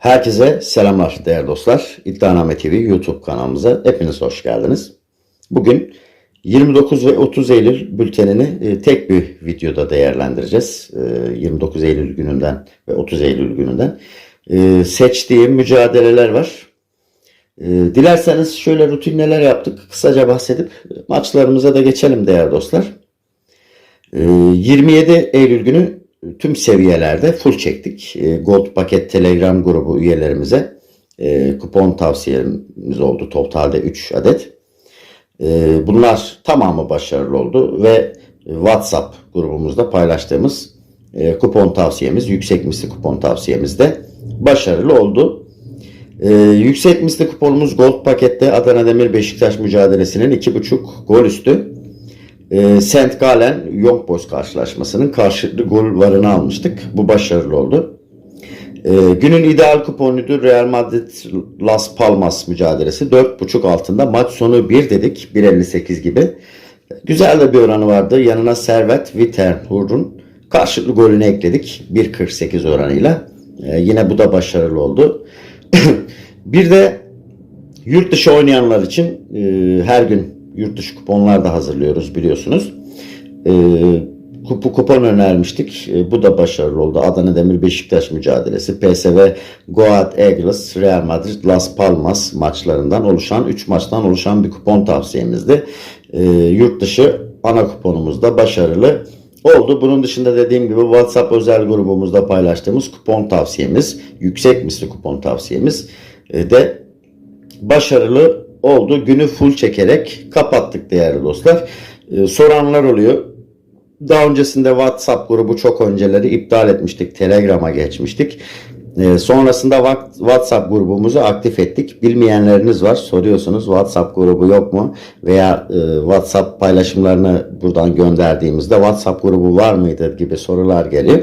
Herkese selamlar değerli dostlar. İddianame TV YouTube kanalımıza hepiniz hoş geldiniz. Bugün 29 ve 30 Eylül bültenini e, tek bir videoda değerlendireceğiz. E, 29 Eylül gününden ve 30 Eylül gününden e, seçtiğim mücadeleler var. E, dilerseniz şöyle rutin neler yaptık kısaca bahsedip maçlarımıza da geçelim değerli dostlar. E, 27 Eylül günü tüm seviyelerde full çektik. E, Gold paket Telegram grubu üyelerimize e, kupon tavsiyemiz oldu. Totalde 3 adet. E, bunlar tamamı başarılı oldu ve WhatsApp grubumuzda paylaştığımız kupon tavsiyemiz, yüksek misli kupon tavsiyemiz de başarılı oldu. Yüksek misli kuponumuz Gold pakette Adana Demir Beşiktaş mücadelesinin 2.5 gol üstü e, St. Gallen Young Boys karşılaşmasının karşılıklı gol varını almıştık. Bu başarılı oldu. E, günün ideal kuponuydu Real Madrid Las Palmas mücadelesi. 4.5 altında maç sonu 1 dedik. 1.58 gibi. Güzel de bir oranı vardı. Yanına Servet Wittenhur'un karşılıklı golünü ekledik. 1.48 oranıyla. E, yine bu da başarılı oldu. bir de yurt dışı oynayanlar için e, her gün yurt dışı kuponlar da hazırlıyoruz biliyorsunuz. E, kupu kupon önermiştik. E, bu da başarılı oldu. Adana Demir Beşiktaş mücadelesi, PSV Goat Eagles, Real Madrid Las Palmas maçlarından oluşan 3 maçtan oluşan bir kupon tavsiyemizdi. E, yurt dışı ana kuponumuzda başarılı oldu. Bunun dışında dediğim gibi WhatsApp özel grubumuzda paylaştığımız kupon tavsiyemiz, yüksek misli kupon tavsiyemiz e, de başarılı oldu. Günü full çekerek kapattık değerli dostlar. Ee, soranlar oluyor. Daha öncesinde WhatsApp grubu çok önceleri iptal etmiştik. Telegram'a geçmiştik. Ee, sonrasında WhatsApp grubumuzu aktif ettik. Bilmeyenleriniz var. Soruyorsunuz WhatsApp grubu yok mu? Veya e, WhatsApp paylaşımlarını buradan gönderdiğimizde WhatsApp grubu var mıydı gibi sorular geliyor.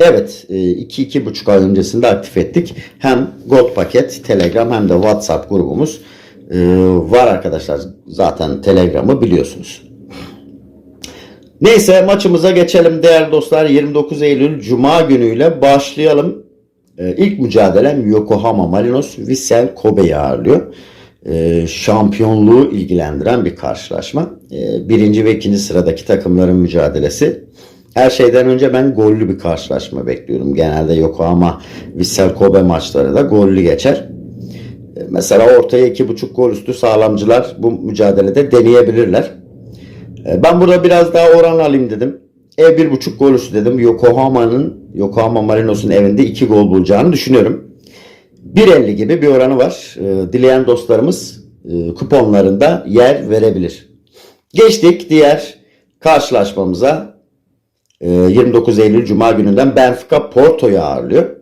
Evet 2-2,5 ay öncesinde aktif ettik. Hem Gold paket, Telegram hem de WhatsApp grubumuz e, var arkadaşlar. Zaten Telegram'ı biliyorsunuz. Neyse maçımıza geçelim değerli dostlar. 29 Eylül Cuma günüyle başlayalım. Ee, ilk mücadelem Yokohama Marinos Vissel Kobe'yi ağırlıyor. Ee, şampiyonluğu ilgilendiren bir karşılaşma. Ee, birinci ve ikinci sıradaki takımların mücadelesi. Her şeyden önce ben gollü bir karşılaşma bekliyorum. Genelde Yokohama Vissel Kobe maçları da gollü geçer. Mesela ortaya 2.5 gol üstü sağlamcılar bu mücadelede deneyebilirler. E, ben burada biraz daha oran alayım dedim. Ev 1.5 gol üstü dedim. Yokohama'nın Yokohama Marinos'un evinde 2 gol bulacağını düşünüyorum. 1.50 gibi bir oranı var. E, dileyen dostlarımız e, kuponlarında yer verebilir. Geçtik diğer karşılaşmamıza. 29 Eylül Cuma gününden Benfica Porto'yu ağırlıyor.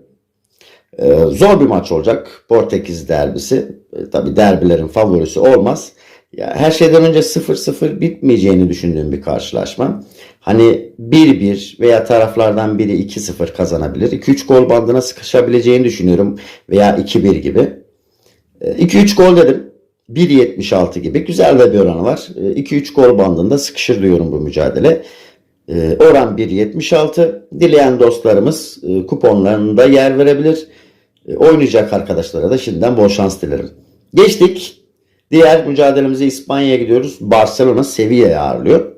Ee, zor bir maç olacak. Portekiz derbisi. E, tabii derbilerin favorisi olmaz. Ya her şeyden önce 0-0 bitmeyeceğini düşündüğüm bir karşılaşma. Hani 1-1 veya taraflardan biri 2-0 kazanabilir. 2-3 gol bandına sıkışabileceğini düşünüyorum. Veya 2-1 gibi. 2-3 e, gol dedim. 1.76 gibi güzel de bir oranı var. 2-3 e, gol bandında sıkışır diyorum bu mücadele. Oran 1.76. Dileyen dostlarımız kuponlarında yer verebilir. E, oynayacak arkadaşlara da şimdiden bol şans dilerim. Geçtik. Diğer mücadelemize İspanya'ya gidiyoruz. Barcelona Sevilla'yı ağırlıyor.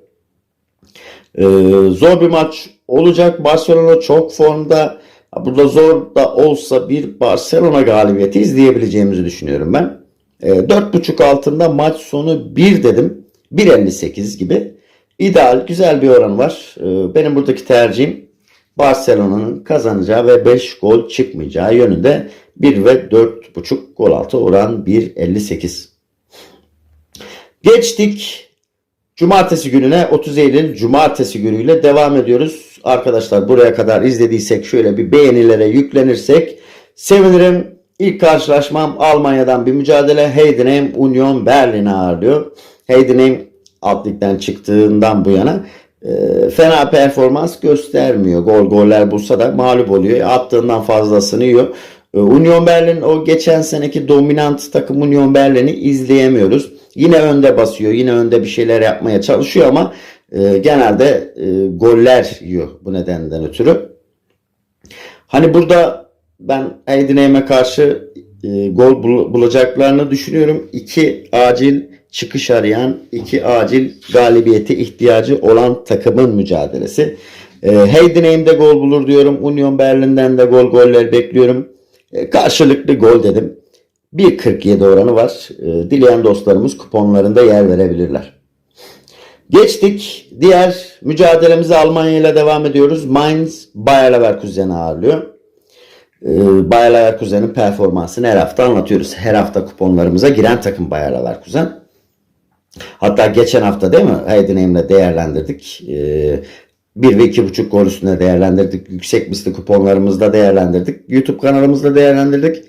Ee, zor bir maç olacak. Barcelona çok formda. Burada zor da olsa bir Barcelona galibiyeti izleyebileceğimizi düşünüyorum ben. Ee, 4.5 altında maç sonu 1 dedim. 1.58 gibi. İdeal, güzel bir oran var. Ee, benim buradaki tercihim Barcelona'nın kazanacağı ve 5 gol çıkmayacağı yönünde 1 ve 4.5 gol altı oran 1.58. Geçtik Cumartesi gününe 30 Eylül Cumartesi günüyle devam ediyoruz. Arkadaşlar buraya kadar izlediysek şöyle bir beğenilere yüklenirsek sevinirim. İlk karşılaşmam Almanya'dan bir mücadele. Heidenheim Union Berlin'i ağırlıyor. Heidenheim alt ligden çıktığından bu yana e, fena performans göstermiyor. Gol goller bulsa da mağlup oluyor. Attığından fazlasını yiyor. E, Union Berlin o geçen seneki dominant takım Union Berlin'i izleyemiyoruz. Yine önde basıyor. Yine önde bir şeyler yapmaya çalışıyor ama e, genelde e, goller yiyor bu nedenden ötürü. Hani burada ben Heidenheim'e karşı e, gol bul- bulacaklarını düşünüyorum. İki acil çıkış arayan, iki acil galibiyete ihtiyacı olan takımın mücadelesi. E, Heidenheim'de gol bulur diyorum. Union Berlin'den de gol goller bekliyorum. E, karşılıklı gol dedim. 1.47 oranı var. E, dileyen dostlarımız kuponlarında yer verebilirler. Geçtik. Diğer mücadelemize Almanya ile devam ediyoruz. Mainz Bayer Leverkusen'i ağırlıyor. Ee, Bayer Leverkusen'in performansını her hafta anlatıyoruz. Her hafta kuponlarımıza giren takım Bayer Leverkusen. Hatta geçen hafta değil mi? Heidenheim'le değerlendirdik. Ee, 1 ve 2.5 gol üstüne değerlendirdik. Yüksek misli kuponlarımızda değerlendirdik. YouTube kanalımızda değerlendirdik.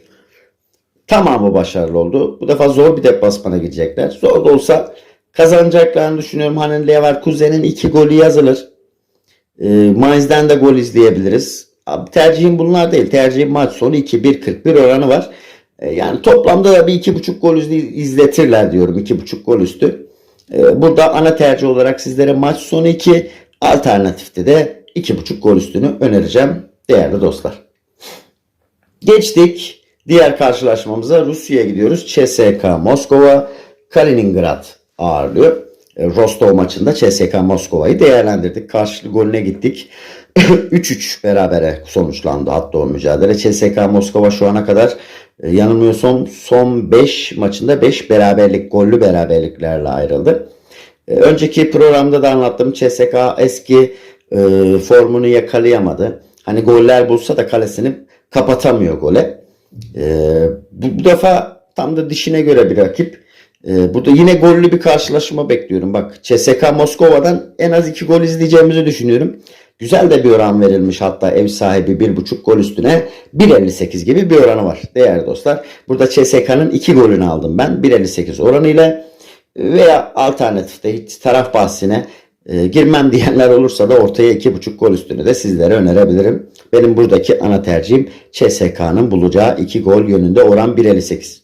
Tamamı başarılı oldu. Bu defa zor bir deplasmana gidecekler. Zor da olsa kazanacaklarını düşünüyorum. Hani Leverkusen'in 2 golü yazılır. E, Mainz'den de gol izleyebiliriz. Abi tercihim bunlar değil. Tercihim maç sonu 2-1-41 oranı var. E, yani toplamda da bir 2.5 gol üstü izletirler diyorum. 2.5 gol üstü. E, burada ana tercih olarak sizlere maç sonu 2 alternatifte de 2.5 gol üstünü önereceğim değerli dostlar. Geçtik diğer karşılaşmamıza Rusya'ya gidiyoruz. CSK Moskova Kaliningrad ağırlıyor. E, Rostov maçında CSK Moskova'yı değerlendirdik. Karşılıklı golüne gittik. 3-3 berabere sonuçlandı hatta o mücadele. CSK Moskova şu ana kadar yanılmıyorsam son 5 maçında 5 beraberlik gollü beraberliklerle ayrıldı. E, Önceki programda da anlattım. CSK eski e, formunu yakalayamadı. Hani goller bulsa da kalesini kapatamıyor gole. E, bu, bu defa tam da dişine göre bir rakip. E, burada yine gollü bir karşılaşma bekliyorum. Bak CSK Moskova'dan en az 2 gol izleyeceğimizi düşünüyorum. Güzel de bir oran verilmiş hatta ev sahibi 1.5 gol üstüne 1.58 gibi bir oranı var değerli dostlar. Burada CSK'nın 2 golünü aldım ben 1.58 oranıyla veya alternatifte hiç taraf bahsine e, girmem diyenler olursa da ortaya 2.5 gol üstünü de sizlere önerebilirim. Benim buradaki ana tercihim CSK'nın bulacağı 2 gol yönünde oran 1.58.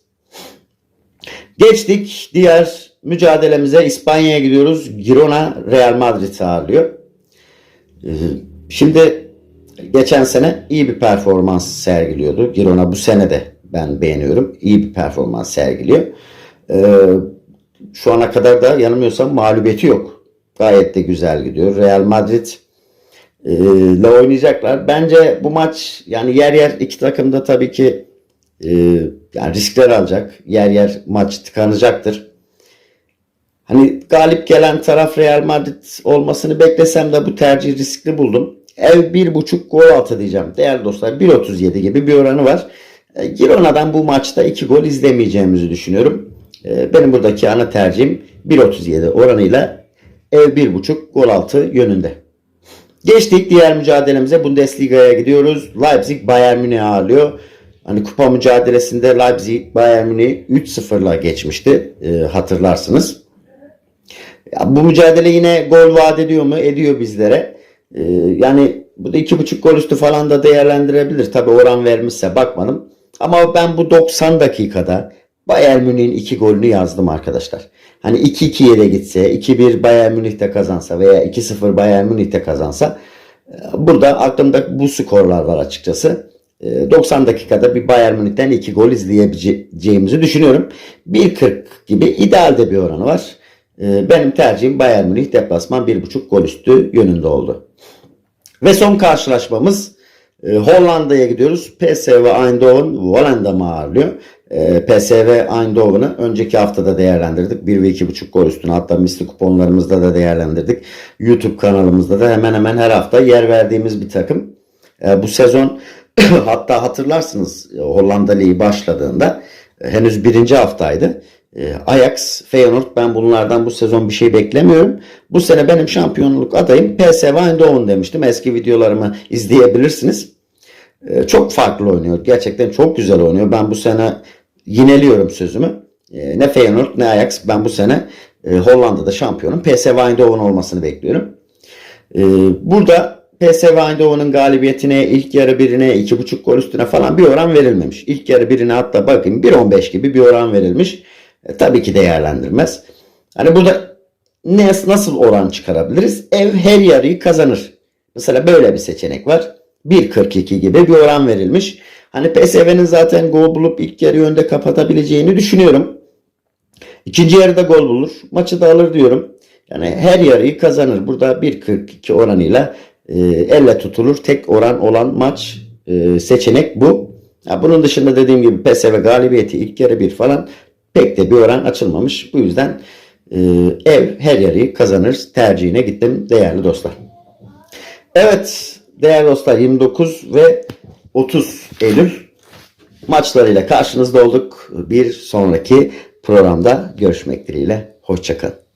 Geçtik diğer mücadelemize İspanya'ya gidiyoruz. Girona Real Madrid ağırlıyor. Şimdi geçen sene iyi bir performans sergiliyordu. Girona bu sene de ben beğeniyorum. İyi bir performans sergiliyor. Ee, Şu ana kadar da yanılmıyorsam mağlubiyeti yok. Gayet de güzel gidiyor. Real Madrid e, ile oynayacaklar. Bence bu maç yani yer yer iki takım da tabii ki e, yani riskler alacak. Yer yer maç tıkanacaktır. Hani galip gelen taraf Real Madrid olmasını beklesem de bu tercih riskli buldum. Ev 1.5 gol altı diyeceğim. Değerli dostlar 1.37 gibi bir oranı var. E, Girona'dan bu maçta 2 gol izlemeyeceğimizi düşünüyorum. E, Benim buradaki ana tercihim 1.37 oranıyla ev 1.5 gol altı yönünde. Geçtik diğer mücadelemize Bundesliga'ya gidiyoruz. Leipzig Bayern Münih ağırlıyor. Hani kupa mücadelesinde Leipzig Bayern Münih 3-0'la geçmişti e, hatırlarsınız. Ya bu mücadele yine gol vaat ediyor mu? Ediyor bizlere. Ee, yani bu da iki buçuk gol üstü falan da değerlendirebilir. Tabi oran vermişse bakmadım. Ama ben bu 90 dakikada Bayern Münih'in iki golünü yazdım arkadaşlar. Hani 2-2'ye de gitse, 2-1 Bayern Münih'te kazansa veya 2-0 Bayern Münih'te kazansa e, burada aklımda bu skorlar var açıkçası. E, 90 dakikada bir Bayern Münih'ten iki gol izleyebileceğimizi düşünüyorum. 1.40 gibi idealde bir oranı var. Ee, Benim tercihim Bayern Münih deplasman 1.5 gol üstü yönünde oldu. Ve son karşılaşmamız e, Hollanda'ya gidiyoruz. PSV Eindhoven Volendam'ı ağırlıyor. E, PSV Eindhoven'ı önceki haftada değerlendirdik. 1 ve 2.5 gol üstüne hatta misli kuponlarımızda da değerlendirdik. YouTube kanalımızda da hemen hemen her hafta yer verdiğimiz bir takım. E, bu sezon hatta hatırlarsınız Hollanda Ligi başladığında e, henüz birinci haftaydı. E, Ajax, Feyenoord ben bunlardan bu sezon bir şey beklemiyorum. Bu sene benim şampiyonluk adayım PSV Eindhoven demiştim. Eski videolarımı izleyebilirsiniz. E, Çok farklı oynuyor. Gerçekten çok güzel oynuyor. Ben bu sene yineliyorum sözümü. E, Ne Feyenoord ne Ajax ben bu sene e, Hollanda'da şampiyonum. PSV Eindhoven olmasını bekliyorum. Burada PSV Eindhoven'ın galibiyetine ilk yarı birine 2.5 gol üstüne falan bir oran verilmemiş. İlk yarı birine hatta bakayım 1.15 gibi bir oran verilmiş. E, tabii ki değerlendirmez. Hani burada ne, nasıl oran çıkarabiliriz? Ev her yarıyı kazanır. Mesela böyle bir seçenek var. 1.42 gibi bir oran verilmiş. Hani PSV'nin zaten gol bulup ilk yarı önde kapatabileceğini düşünüyorum. İkinci yarıda gol bulur. Maçı da alır diyorum. Yani her yarıyı kazanır. Burada 1.42 oranıyla e, elle tutulur. Tek oran olan maç e, seçenek bu. Ya bunun dışında dediğim gibi PSV galibiyeti ilk yarı bir falan pek de bir oran açılmamış. Bu yüzden e, ev her yarıyı kazanır tercihine gittim değerli dostlar. Evet değerli dostlar 29 ve 30 Eylül maçlarıyla karşınızda olduk. Bir sonraki programda görüşmek dileğiyle. Hoşçakalın.